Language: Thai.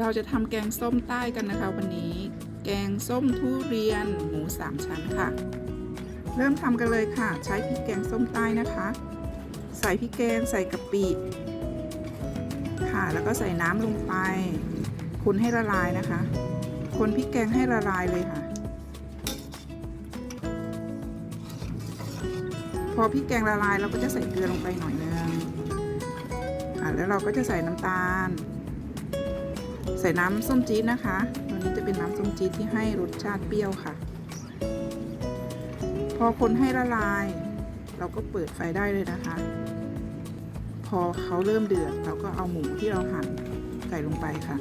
เราจะทำแกงส้มใต้กันนะคะ วันนี้ แกงส้มทุเรียนหมูสามชั้นค่ะ เริ่มทำกันเลยค่ะ ใช้พริกแกงส้มใต้นะคะ ใส่พริกแกงใส่กะปิค่ะ แล้วก็ใส่น้ำลงไปคนให้ละลายนะคะ คนพริกแกงให้ละลายเลยค่ะ พอพริกแกงละลายเราก็จะใส่เกลือลงไปหน่อยนึงอะแล้วเราก็จะใส่น้ำตาล ใส่น้ำส้มจี๊ดนะคะตัวนี้จะเป็นน้ำส้มจี๊ดที่ให้รสชาติเปรี้ยวค่ะ พอคนให้ละลาย เราก็เปิดไฟได้เลยนะคะ พอเขาเริ่มเดือด เราก็เอาหมูที่เราหั่นใส่ลงไปค่ะ